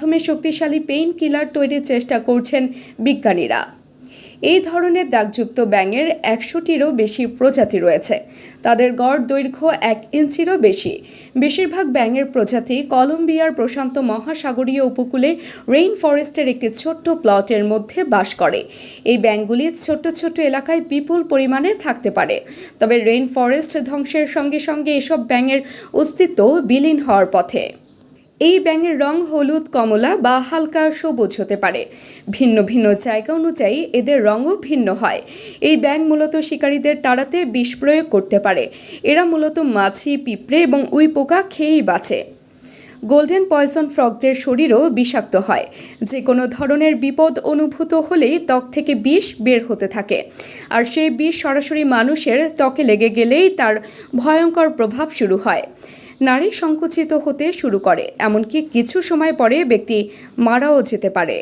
মাধ্যমে শক্তিশালী pain killer তৈরির চেষ্টা করছেন বিজ্ঞানীরা। এই ধরনের দাগযুক্ত ব্যাঙের একশোটিরও বেশি প্রজাতি রয়েছে। তাদের গড় দৈর্ঘ্য এক ইঞ্চিরও বেশি। বেশিরভাগ ব্যাঙের প্রজাতি কলম্বিয়ার প্রশান্ত মহাসাগরীয় উপকূলে রেইন ফরেস্টের একটি ছোট্ট প্লটের মধ্যে বাস করে। এই ব্যাঙগুলি ছোট্ট ছোট্ট এলাকায় বিপুল পরিমাণে থাকতে পারে। তবে রেইন ফরেস্ট ধ্বংসের সঙ্গে সঙ্গে এসব ব্যাঙের অস্তিত্ব বিলীন হওয়ার পথে। এই ব্যাঙের রং হলুদ, কমলা বা হালকা সবুজ হতে পারে। ভিন্ন ভিন্ন জায়গা অনুযায়ী এদের রঙও ভিন্ন হয়। এই ব্যাঙ মূলত শিকারীদের তাড়াতে বিষ প্রয়োগ করতে পারে। এরা মূলত মাছি, পিঁপড়ে এবং উই পোকা খেয়েই বাঁচে। গোল্ডেন পয়জন ফ্রগদের শরীরও বিষাক্ত হয়। যে কোনো ধরনের বিপদ অনুভূত হলেই ত্বক থেকে বিষ বের হতে থাকে। আর সেই বিষ সরাসরি মানুষের ত্বকে লেগে গেলেই তার ভয়ঙ্কর প্রভাব শুরু হয়। নারী সংকুচিত হতে শুরু করে এমনকি কিছু সময় পরে ব্যক্তি মারাও যেতে পারে।